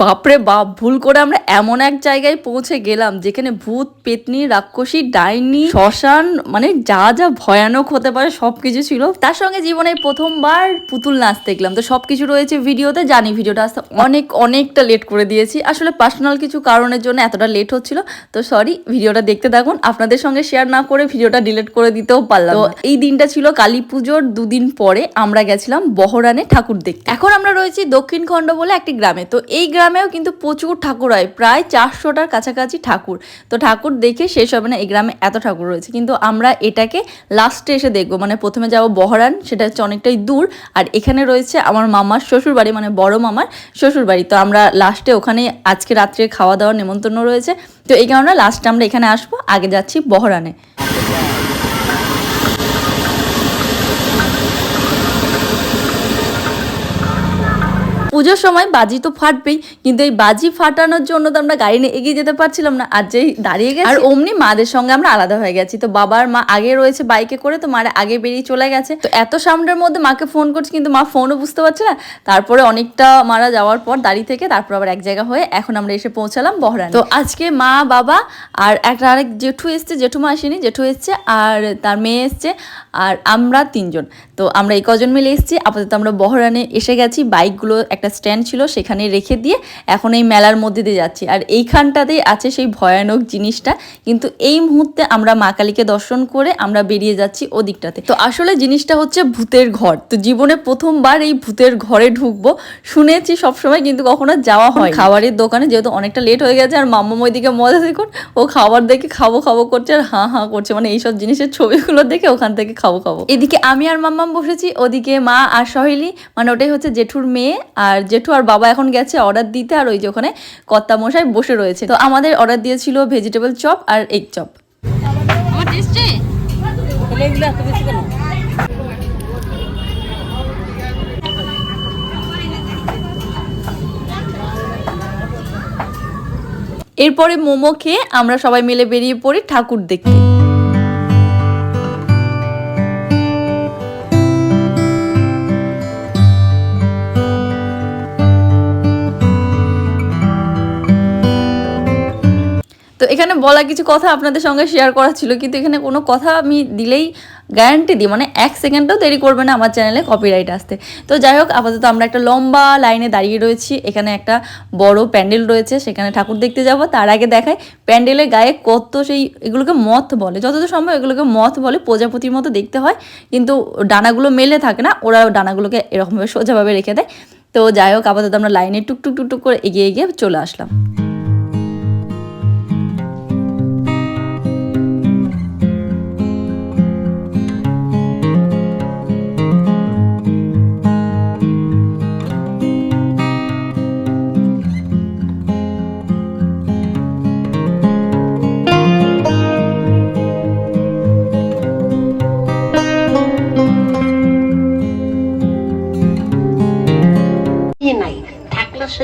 বাপরে বাপ, ভুল করে আমরা এমন এক জায়গায় পৌঁছে গেলাম যেখানে ভূত, পেতনি, রাক্ষসী, ডাইনি, শ্মশান মানে যা যা ভয়ানক হতে পারে সব কিছু ছিল। তার সঙ্গে জীবনে প্রথমবার পুতুল নাচ দেখলাম তো সব কিছু রয়েছে ভিডিওতে, জানি ভিডিওটা আসতে অনেক, অনেকটা লেট করে দিয়েছি। আসলে পার্সোনাল কিছু কারণের জন্য এতটা লেট হচ্ছিল। তো সরি ভিডিওটা দেখতে থাকুন। আপনাদের সঙ্গে শেয়ার না করে ভিডিওটা ডিলিট করে দিতেও পারলাম তো এই দিনটা ছিল কালী পুজোর দুদিন পরে আমরা গেছিলাম বহরানে ঠাকুর দেখতে। এখন আমরা রয়েছি দক্ষিণ খণ্ড বলে একটি গ্রামে। তো এই গ্রামেও কিন্তু প্রচুর ঠাকুর হয়। প্রায় চারশোটার কাছাকাছি ঠাকুর। তো ঠাকুর দেখে শেষ হবে না, এই গ্রামে এত ঠাকুর রয়েছে। কিন্তু আমরা এটাকে লাস্টে এসে দেখব। মানে প্রথমে যাব বহরান, সেটা হচ্ছে অনেকটাই দূর। আর এখানে রয়েছে আমার মামার শ্বশুর বাড়ি মানে বড় মামার শ্বশুর বাড়ি তো আমরা লাস্টে ওখানে আজকে রাত্রে খাওয়া দাওয়ার নেমন্তন্ন রয়েছে। তো এই কারণে লাস্টে আমরা এখানে আসব, আগে যাচ্ছি বহরানে। পুজোর সময় বাজি তো ফাটবেই কিন্তু এই বাজি ফাটানোর জন্য তো আমরা গাড়ি নিয়ে এগিয়ে যেতে পারছিলাম না আর যেই দাঁড়িয়ে গেছি আর অমনি মাদের সঙ্গে আমরা আলাদা হয়ে গেছি। তো বাবার মা আগে রয়েছে বাইকে করে তো মারা আগে বেরিয়ে চলে গেছে। তো এত সামনের মধ্যে মাকে ফোন করছি কিন্তু মা ফোনও বুঝতে পারছে না। তারপরে অনেকটা মারা যাওয়ার পর দাঁড়িয়ে থেকে তারপর আবার এক জায়গা হয়ে এখন আমরা এসে পৌঁছালাম বহরান। তো আজকে মা বাবা আর একটা আরেক জেঠু এসছে জেঠুমা আসেনি জেঠু এসছে আর তার মেয়ে এসছে আর আমরা তিনজন। তো আমরা এই কজন মিলে এসেছি আপাতত আমরা বহরানে এসে গেছি বাইকগুলো একটা স্ট্যান্ড ছিল সেখানে রেখে দিয়ে এখন এই মেলার মধ্যে দিয়ে যাচ্ছি। আর এইখানটাতেই আছে সেই ভয়ানক জিনিসটা। কিন্তু এই মুহূর্তে আমরা মা কালীকে দর্শন করে আমরা বেরিয়ে যাচ্ছি ওদিকটাতে। তো আসলে জিনিসটা হচ্ছে ভূতের ঘর। তো জীবনে প্রথমবার এই ভূতের ঘরে ঢুকবো। শুনেছি সবসময় কিন্তু কখনো যাওয়া হয় খাবারের দোকানে যেহেতু অনেকটা লেট হয়ে গেছে আর মাম্মা ওইদিকে মজা দেখুন, ও খাবার দেখে খাব খাব করছে আর হাঁ হাঁ করছে। মানে এইসব জিনিসের ছবিগুলো দেখে ওখান থেকে খাব খাব। এদিকে আমি আর মাম্মাম বসেছি, ওদিকে মা আর সহেলি। মানে ওটাই হচ্ছে জেঠুর মেয়ে আর জেঠু আর বাবা এখন গেছে অর্ডার দিতে আর ওই যে ওখানে কর্তা মশাই বসে রয়েছে। তো আমাদের অর্ডার দিয়েছিল ভেজিটেবল চপ আর এগ চপ এরপরে মোমো খেয়ে আমরা সবাই মিলে বেরিয়ে পড়ি ঠাকুর দেখতে। তো এখানে বলা কিছু কথা আপনাদের সঙ্গে শেয়ার করা ছিল, কিন্তু এখানে কোনো কথা আমি দিলেই গ্যারান্টি দিই মানে এক সেকেন্ডও দেরি করবে না আমার চ্যানেলে কপিরাইট আসতে। তো যাই হোক, আপাতত আমরা একটা লম্বা লাইনে দাঁড়িয়ে রয়েছি, এখানে একটা বড় প্যান্ডেল রয়েছে, সেখানে ঠাকুর দেখতে যাব। তার আগে দেখায় প্যান্ডেলের গায়ে কত সেই এগুলোকে মথ বলে, যতদূর সম্ভব এগুলোকে মথ বলে প্রজাপতির মতো দেখতে হয়, কিন্তু ডানাগুলো মেলে থাকে না, ওরা ডানাগুলোকে এরকমভাবে সোজাভাবে রেখে দেয়। তো যাই হোক, আপাতত আমরা লাইনে টুকটুক টুকটুক করে এগিয়ে এগিয়ে চলে আসলাম।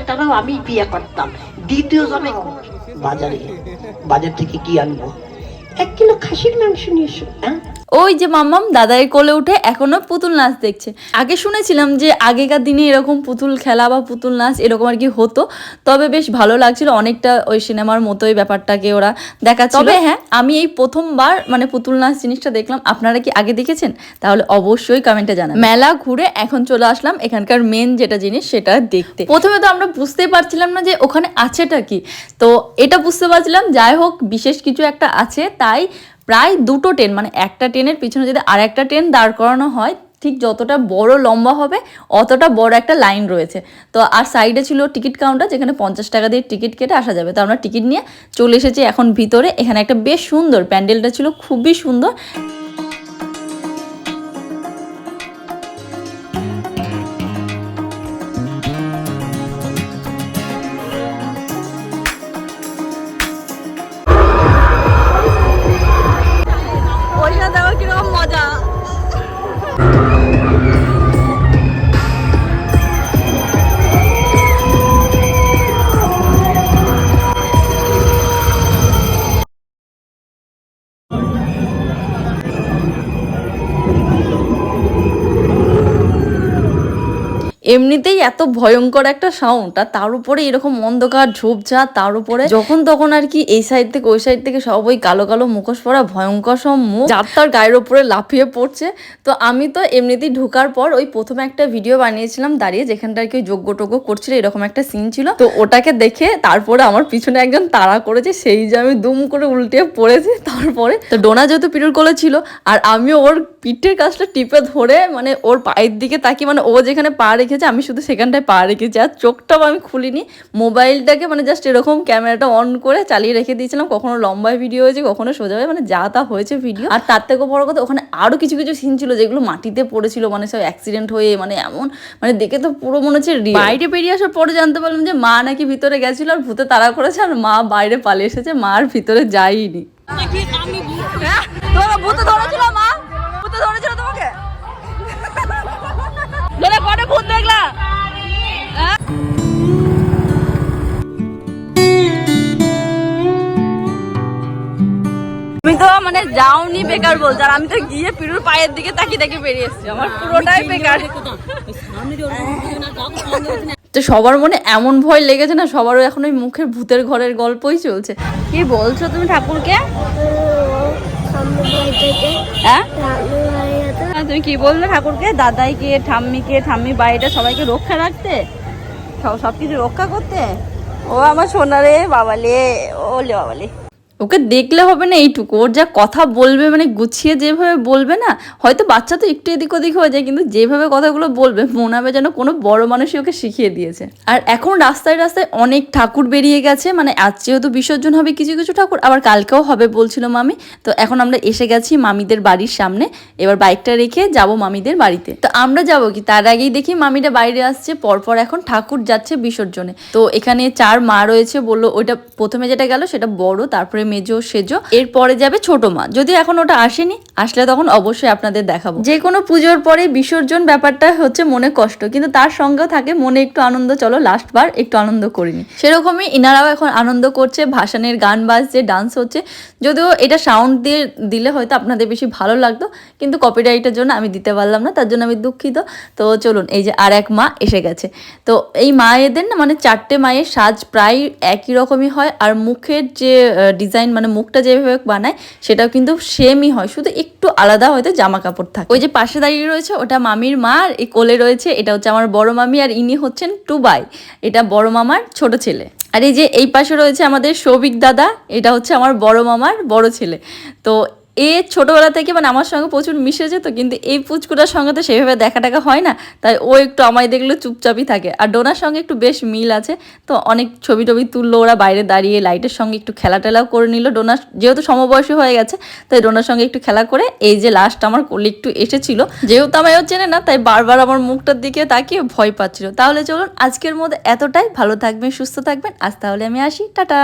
সেটারও আমি বিয়ে করতাম। দ্বিতীয় জনে বাজারে বাজার থেকে কি আনব? এক কিলো খাসির মাংস নিয়ে এসো হ্যাঁ? ওই যে মাম্মাম দাদাই কোলে উঠে এখনও পুতুল নাচ দেখছে। আগে শুনেছিলাম যে আগেকার দিনে এরকম পুতুল খেলা বা পুতুল নাচ এরকম আর কি হতো তবে বেশ ভালো লাগছিল। অনেকটা ওই সিনেমার মতোই ব্যাপারটাকে ওরা দেখাচ্ছিল। তবে হ্যাঁ আমি এই প্রথমবার মানে পুতুল নাচ জিনিসটা দেখলাম। আপনারা কি আগে দেখেছেন? তাহলে অবশ্যই কমেন্টে জানান মেলা ঘুরে এখন চলে আসলাম এখানকার মেন যেটা জিনিস সেটা দেখতে। প্রথমে তো আমরা বুঝতেই পারছিলাম না যে ওখানে আছেটা কি। তো এটা বুঝতে পারছিলাম। যাই হোক বিশেষ কিছু একটা আছে। তাই প্রায় দুটো ট্রেন মানে একটা ট্রেনের পিছনে যদি আর একটা ট্রেন দাঁড় করানো হয়, ঠিক যতটা বড় লম্বা হবে, অতটা বড় একটা লাইন রয়েছে। তো আর সাইডে ছিল টিকিট কাউন্টার যেখানে পঞ্চাশ টাকা দিয়ে টিকিট কেটে আসা যাবে। তো আমরা টিকিট নিয়ে চলে এসেছি এখন ভিতরে। এখানে একটা বেশ সুন্দর, প্যান্ডেলটা ছিল খুবই সুন্দর। এমনিতেই এত ভয়ঙ্কর একটা সাউন্ড আর তার উপরে এরকম অন্ধকার, ঝোপঝাড়, তার উপরে যখন তখন আর কি এই সাইড থেকে ওই সাইড থেকে সব ওই কালো কালো মুখোশ পরা ভয়ঙ্কর সব মুখ যার তার গায়ের উপরে লাফিয়ে পড়ছে। তো আমি তো এমনিতেই ঢোকার পর ওই প্রথমে একটা ভিডিও বানিয়েছিলাম দাঁড়িয়ে, যেখানটা আর কি যোগ্য টোগ্য করছিল, এরকম একটা সিন ছিল। তো ওটাকে দেখে তারপরে আমার পিছনে একজন তাড়া করেছে, সেই যে আমি দুম করে উল্টে পড়েছি, তারপরে তো ডোনা যেহেতু পিরুর কোলে ছিল, আর আমি ওর পিঠের কাছটা টিপে ধরে মানে ওর পায়ের দিকে তাকিয়ে মানে ও যেখানে পা রেখেছে আমি শুধু সেখানটায় পা রেখেছি আর চোখটাও আমি খুলিনি। মোবাইলটাকে মানে জাস্ট এরকম ক্যামেরাটা অন করে চালিয়ে রেখে দিয়েছিলাম। কখনো লম্বায় ভিডিও হয়েছে কখনো সোজা হয়ে মানে যা তা হয়েছে ভিডিও আর তার থেকেও বড় কথা ওখানে আরও কিছু কিছু সিন ছিল যেগুলো মাটিতে পড়েছিল মানে সব অ্যাক্সিডেন্ট হয়ে মানে এমন মানে দেখে তো পুরো মনে হচ্ছে। বাইরে বেরিয়ে আসার পরে জানতে পারলাম যে মা নাকি ভিতরে গেছিল আর ভূতে তাড়া করেছে আর মা বাইরে পালিয়ে এসেছে মার ভিতরে যায়নি। তোমাকে ভূতে। ধরেছিল মা? ভূতে ধরে যাওনি বেকার বলছো। আর আমি তো গিয়ে পিরুর পায়ের দিকে তাকিয়ে তাকিয়ে বেরিয়ে এসেছি। আমার পুরোটাই বেকার। তো সবার মনে এমন ভয় লেগেছে না সবারও এখন ওই মুখের ভূতের ঘরের গল্পই চলছে। কি বলছো তুমি ঠাকুরকে? হ্যাঁ? হ্যাঁ, তুমি কি বললে ঠাকুরকে? দাদাইকে ঠাম্মিকে ঠাম্মি বাড়িটা সবাইকে রক্ষা রাখতে? সব সব কিছু রক্ষা করতে? ও আমার সোনারে বাবালে ওলে বাবালে। ওকে দেখলে হবে না এইটুকু। ওর যা কথা বলবে মানে গুছিয়ে যেভাবে বলবে না, হয়তো বাচ্চা তো একটু এদিক ওদিক হয়ে যায়, কিন্তু যেভাবে কথাগুলো বলবে মনে হবে যেন কোনো বড় মানুষই ওকে শিখিয়ে দিয়েছে। আর এখন রাস্তায় রাস্তায় অনেক ঠাকুর বেরিয়ে গেছে মানে আজ যেহেতু বিসর্জন হবে কিছু কিছু ঠাকুর, আবার কালকেও হবে বলছিল মামি। তো এখন আমরা এসে গেছি মামিদের বাড়ির সামনে, এবার বাইকটা রেখে যাব মামিদের বাড়িতে। তো আমরা যাব কি? তার আগেই দেখি মামিটা বাইরে আসছে, পরপর এখন ঠাকুর যাচ্ছে বিসর্জনে। তো এখানে চার মা রয়েছে বলল, ওইটা প্রথমে যেটা গেল সেটা বড়, তারপরে মেজো সেজো, এরপরে যাবে ছোট মা। যদি এখন ওটা আসেনি, আসলে তখন অবশ্যই আপনাদের দেখাবো। যে কোনো পুজোর পরে বিসর্জন ব্যাপারটা হচ্ছে মনে কষ্ট, কিন্তু তার সঙ্গেও থাকে মনে একটু আনন্দ, চলো লাস্ট বার একটু আনন্দ করিনি সেরকমই ইনারাও এখন আনন্দ করছে, ভাসানের গান বাজছে ডান্স হচ্ছে। যদিও এটা সাউন্ড দিয়ে দিলে হয়তো আপনাদের বেশি ভালো লাগতো, কিন্তু কপিরাইটের জন্য আমি দিতে পারলাম না, তার জন্য আমি দুঃখিত। তো চলুন, এই যে আর এক মা এসে গেছে। তো এই মায়েদের না মানে চারটে মায়ের সাজ প্রায় একই রকমই হয়, আর মুখের যে ডিজাইন মানে মুখটা যেভাবে বানায়, সেটাও কিন্তু সেমই হয়। শুধু একটু আলাদা হয়তো জামা কাপড় থাকে। ওই যে পাশে দাঁড়িয়ে রয়েছে, ওটা মামির মা, আর এই কোলে রয়েছে, এটা হচ্ছে আমার বড় মামি, আর ইনি হচ্ছেন টুবাই। এটা বড় মামার ছোট ছেলে। আর এই যে এই পাশে রয়েছে আমাদের সৌভিক দাদা, এটা হচ্ছে আমার বড় মামার বড় ছেলে। তো এ ছোটবেলা থেকে মানে আমার সঙ্গে প্রচুর মিশে যেত, কিন্তু এই পুচকুটার সঙ্গে তো সেভাবে দেখা টাকা হয় না। তাই ও একটু আমায় দেখলে চুপচাপই থাকে। আর ডোনার সঙ্গে একটু বেশ মিল আছে। তো অনেক ছবি টবি তুললো ওরা বাইরে দাঁড়িয়ে লাইটের সঙ্গে একটু খেলা টেলাও করে নিল। ডোনার যেহেতু সমবয়সী হয়ে গেছে, তাই ডোনার সঙ্গে একটু খেলা করে এই যে লাস্ট আমার কোলে একটু এসেছিল। যেহেতু আমায়ও চেনে না, তাই বারবার আমার মুখটার দিকে তাকিয়ে ভয় পাচ্ছিল। তাহলে চলুন আজকের মধ্যে এতটাই। ভালো থাকবেন, সুস্থ থাকবেন। আজ তাহলে আমি আসি। টাটা!